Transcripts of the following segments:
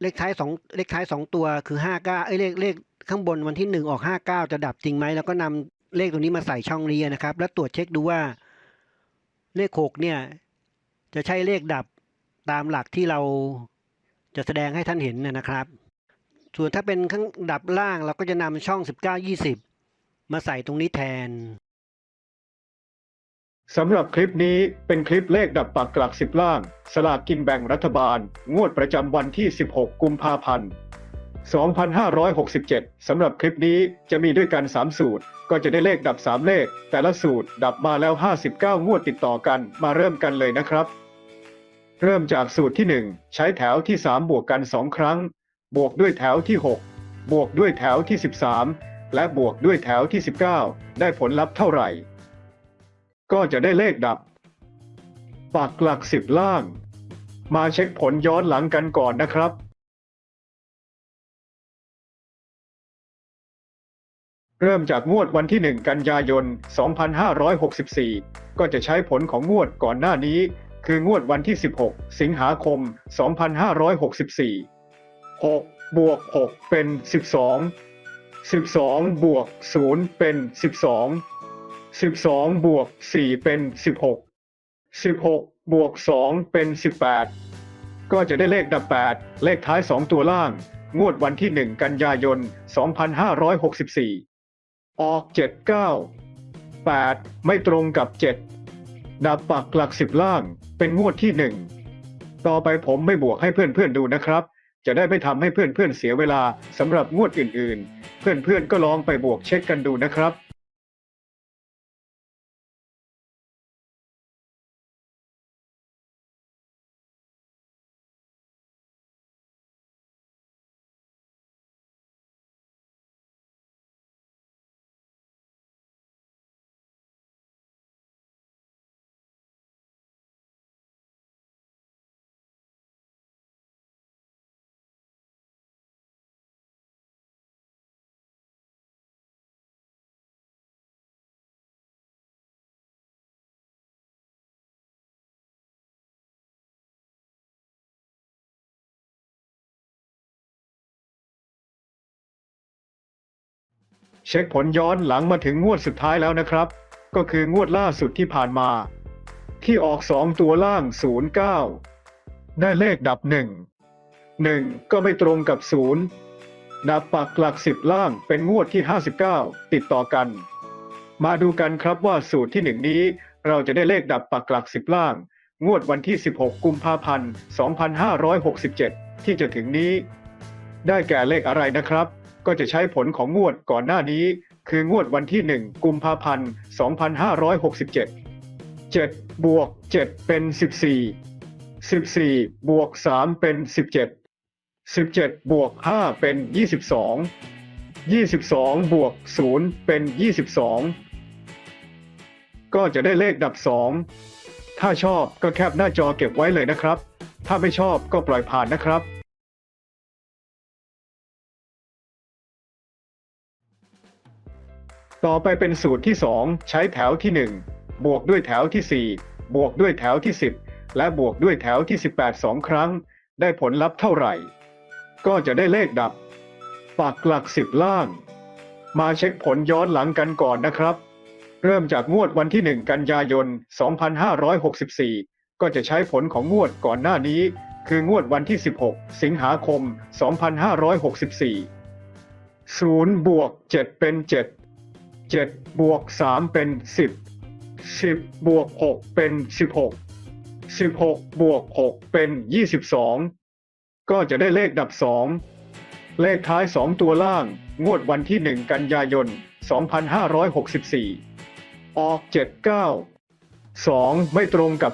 เลขท้ายสองเลขท้ายสองตัวคือ59เอ้ยเลขเลขข้างบนวันที่1ออก59จะดับจริงไหมแล้วก็นำเลขตัวนี้มาใส่ช่องนี้นะครับ แล้วตรวจเช็คดูว่า เลข6เนี่ย จะใช่เลขดับตามหลักที่เราจะแสดงให้ท่านเห็นนะครับ ส่วนถ้าเป็นข้างดับล่างเราก็จะนำช่อง 19 20 มาใส่ตรงนี้แทน สำหรับคลิปนี้เป็นคลิปเลขดับปักกลักสิบล่าง สลากกินแบ่งรัฐบาล งวดประจำวันที่ 16 กุมภาพันธ์ 2567 สำหรับคลิปนี้จะมีด้วยกัน 3 สูตร ก็จะได้เลขดับ 3 เลข แต่ละสูตรดับมาแล้ว 59 งวดติดต่อกันมาเริ่มกันเลยนะครับ เริ่มจากสูตรที่ 1 ใช้แถวที่ 3 บวกกัน 2 ครั้ง บวกด้วยแถวที่ 6 บวกด้วยแถวที่ 13 และบวกด้วยแถวที่ 19 ได้ผลลัพธ์เท่าไหร่ ก็จะได้เลขดับ ปักหลักสิบล่าง มาเช็คผลย้อนหลังกันก่อนนะครับ เริ่มจากงวดวันที่ 1 กันยายน 2564 ก็จะใช้ผลของงวดก่อนหน้านี้ คืองวดวันที่ 16 สิงหาคม 2564 6 บวก 6 เป็น 12 12 บวก 0 เป็น 12 12บสองบวก4เป็น16 16บหกบวก2เป็น18ก็จะได้เลขดับ8เลขท้าย2ตัวล่าง งวดวันที่1กันยายน2564อยหกสิบสี่ออก79 8ไม่ตรงกับ7ดับปักหลัก10ล่างเป็นงวดที่1ต่อไปผมไม่บวกให้เพื่อนๆดูนะครับ จะได้ไม่ทำให้เพื่อนๆเสียเวลาสำหรับงวดอื่นๆ เพื่อนๆก็ลองไปบวกเช็คกันดูนะครับ เช็คผลย้อนหลังมาถึงงวดสุดท้ายแล้วนะครับ ก็คืองวดล่าสุดที่ผ่านมา ที่ออกสองตัวล่าง 09 ได้เลขดับ 1 1 ก็ไม่ตรงกับ0ดับปักหลักสิบล่างเป็นงวดที่ 59 ติดต่อกัน มาดูกันครับว่าสูตรที่หนึ่งนี้เราจะได้เลขดับปักหลักสิบล่าง งวดวันที่ 16 กุมภาพันธ์ 2567 ที่จะถึงนี้ ได้แก่เลขอะไรนะครับ ก็จะใช้ผลของงวดก่อนหน้านี้ คืองวดวันที่ 1 กุมภาพันธ์ 2567 7 บวก 7 เป็น 14 14 บวก 3 เป็น 17 17 บวก 5 เป็น 22 22 บวก 0 เป็น 22 ก็จะได้เลขดับ 2 ถ้าชอบก็แคปหน้าจอเก็บไว้เลยนะครับ ถ้าไม่ชอบก็ปล่อยผ่านนะครับ ต่อไปเป็นสูตรที่ 2 ใช้แถวที่ 1 บวกด้วยแถวที่ 4 บวกด้วยแถวที่ 10 และบวกด้วยแถวที่ 18สองครั้ง ได้ผลลัพธ์เท่าไหร่ ก็จะได้เลขดับ ปักหลักสิบล่าง มาเช็คผลย้อนหลังกันก่อนนะครับ เริ่มจากงวดวันที่ 1 กันยายน 2564 ก็จะใช้ผลของงวดก่อนหน้านี้ คืองวดวันที่ 16 สิงหาคม 2564 0บวก7เป็น 7 7บวก3เป็น10 10บวก6เป็น16 16บวก6เป็น22ก็จะได้เลขดับ2เลขท้าย2ตัวล่าง งวดวันที่1กันยายน 2564 ออก 79 2 ไม่ตรงกับ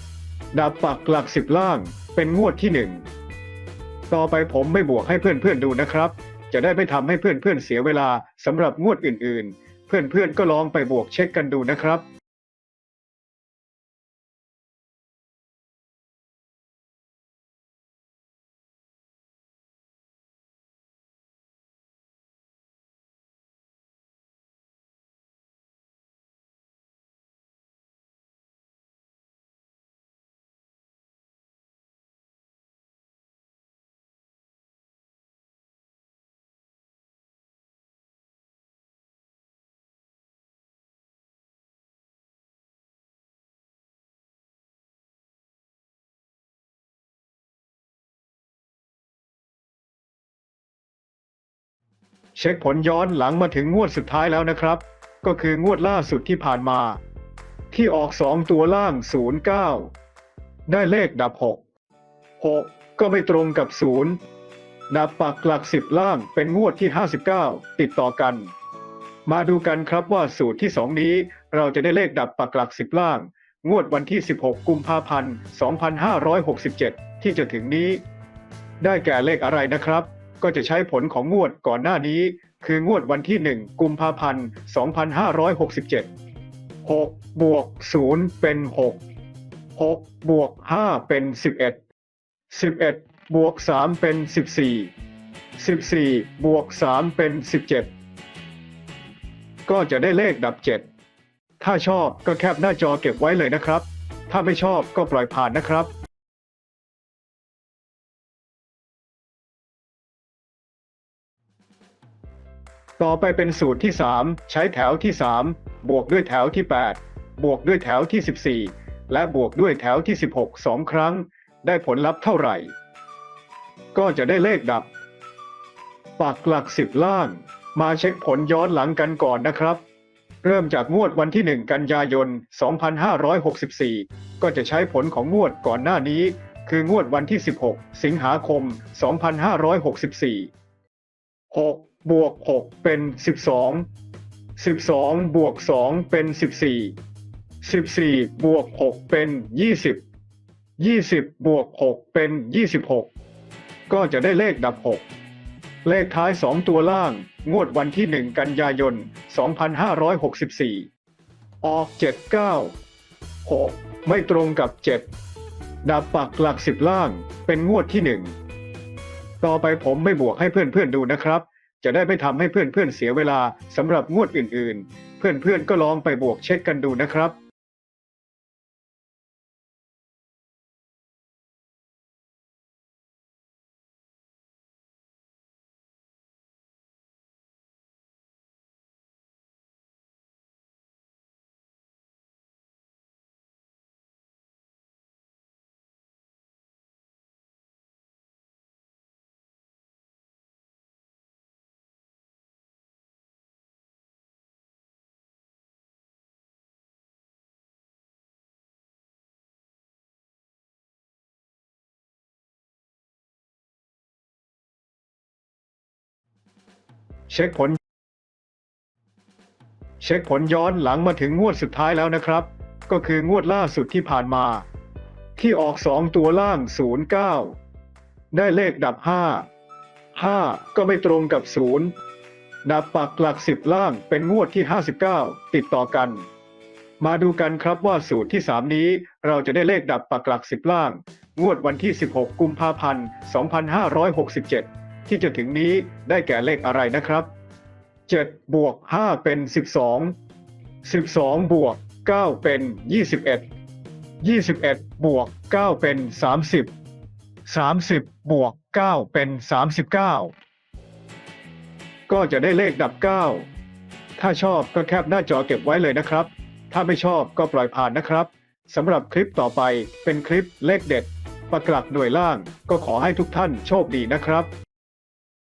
7 ดับปักหลัก10ล่างเป็นงวดที่1ต่อไปผมไม่บวกให้เพื่อนๆดูนะครับ จะได้ไม่ทำให้เพื่อนๆเสียเวลาสำหรับงวดอื่นๆ เพื่อนๆก็ลองไปบวกเช็คกันดูนะครับ เช็คผลย้อนหลังมาถึงงวดสุดท้ายแล้วนะครับ ก็คืองวดล่าสุดที่ผ่านมา ที่ออก 2 ตัวล่าง 09 ได้เลขดับ 6 6 ก็ไม่ตรงกับ 0 ดับปักหลัก 10 ล่างเป็นงวดที่ 59 ติดต่อกัน มาดูกันครับว่าสูตรที่ 2 นี้เราจะได้เลขดับปักหลัก 10 ล่าง งวดวันที่ 16 กุมภาพันธ์ 2567 ที่จะถึงนี้ ได้แก่เลขอะไรนะครับ ก็จะใช้ผลของงวดก่อนหน้านี้ คืองวดวันที่ 1 กุมภาพันธ์ 2567 6 บวก 0 เป็น 6 6 บวก 5 เป็น 11 11 บวก 3 เป็น 14 14 บวก 3 เป็น 17 ก็จะได้เลขดับ 7 ถ้าชอบก็แคปหน้าจอเก็บไว้เลยนะครับ ถ้าไม่ชอบก็ปล่อยผ่านนะครับ ต่อไปเป็นสูตรที่ 3 ใช้แถวที่ 3 บวกด้วยแถวที่ 8 บวกด้วยแถวที่ 14 และบวกด้วยแถวที่ 16สองครั้ง ได้ผลลัพธ์เท่าไหร่ ก็จะได้เลขดับ ปักหลัก 10 ล่าง มาเช็คผลย้อนหลังกันก่อนนะครับ เริ่มจากงวดวันที่ 1 กันยายน 2564 ก็จะใช้ผลของงวดก่อนหน้านี้ คืองวดวันที่ 16 สิงหาคม 2564 6 บวก6เป็น12 12บวก2เป็น14 14บวก6เป็น20 20บวก6เป็น26ก็จะได้เลขดับ6เลขท้าย2ตัวล่าง งวดวันที่1กันยายน2564ออก79 6ไม่ตรงกับ7ดับปักหลัก10ล่างเป็นงวดที่1ต่อไปผมไม่บวกให้เพื่อนๆดูนะครับ จะได้ไม่ทำให้เพื่อนๆเสียเวลาสำหรับงวดอื่นๆ เพื่อนๆก็ลองไปบวกเช็คกันดูนะครับ เช็คผล เช็คผลย้อนหลังมาถึงงวดสุดท้ายแล้วนะครับ ก็คืองวดล่าสุดที่ผ่านมา ที่ออกสองตัวล่าง 09 ได้เลขดับ 5 5 ก็ไม่ตรงกับ 0 ดับปักหลัก 10 ล่างเป็นงวดที่ 59 ติดต่อกัน มาดูกันครับว่าสูตรที่ 3 นี้เราจะได้เลขดับปักหลัก 10 ล่าง งวดวันที่ 16 กุมภาพันธ์ 2567 ที่จะถึงนี้ได้แก่เลขอะไรนะครับ 7 บวก 5 เป็น 12 12 บวก 9 เป็น 21 21 บวก 9 เป็น 30 30 บวก 9 เป็น 39 ก็จะได้เลขดับ 9 ถ้าชอบก็แคปหน้าจอเก็บไว้เลยนะครับ ถ้าไม่ชอบก็ปล่อยผ่านนะครับสำหรับคลิปต่อไปเป็นคลิปเลขเด็ดปักลักหน่วยล่างก็ขอให้ทุกท่านโชคดีนะครับ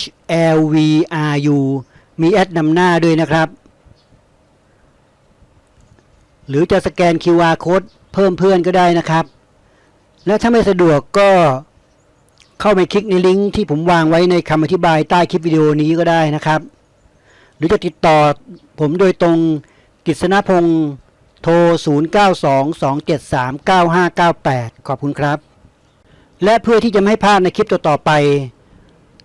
HLVRU มีแอดนำหน้าด้วยนะครับ หรือจะสแกน QR Code เพิ่มเพื่อนก็ได้นะครับ และถ้าไม่สะดวกก็เข้าไปคลิกในลิงก์ที่ผมวางไว้ในคำอธิบายใต้คลิปวิดีโอนี้ก็ได้นะครับ หรือจะติดต่อผมโดยตรงกฤษณพงศ์โทร 0922739598 ขอบคุณครับ และเพื่อที่จะไม่พลาดในคลิปต่อๆไป